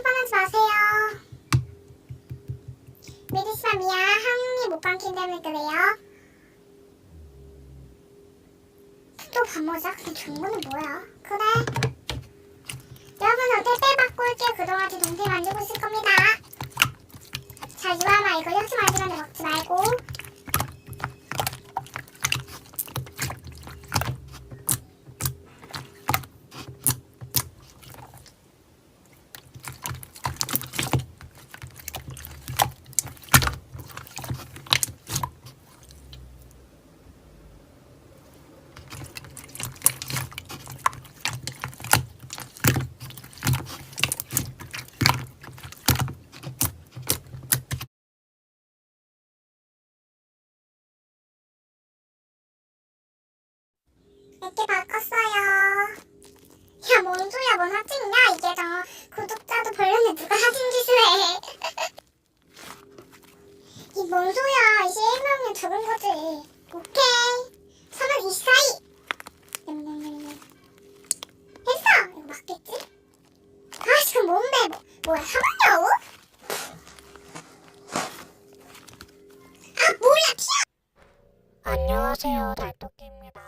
출발하지 마세요. 메디시마 미야 항리 못 감기 때문에 그래요. 또 밤모자? 근데 정보는 뭐야? 그래. 여러분 어때 빼받고 올게요. 그동안 제 동생 만지고 있을 겁니다. 자, 유아마 이거 협치 만지면 먹지 말고. 이렇게 바꿨어요. 야, 뭔 소리야, 뭔 하팅이야? 이게 저 구독자도 별로인데 누가 하팅 짓을 해? 이 뭔 소리야? 이제 1명이 적은 거지. 오케이. 선은 24이. 냠냠냠냠. 했어! 이거 맞겠지? 아, 지금 뭔데? 뭐, 뭐야, 튀어! 안녕하세요, 달토끼입니다.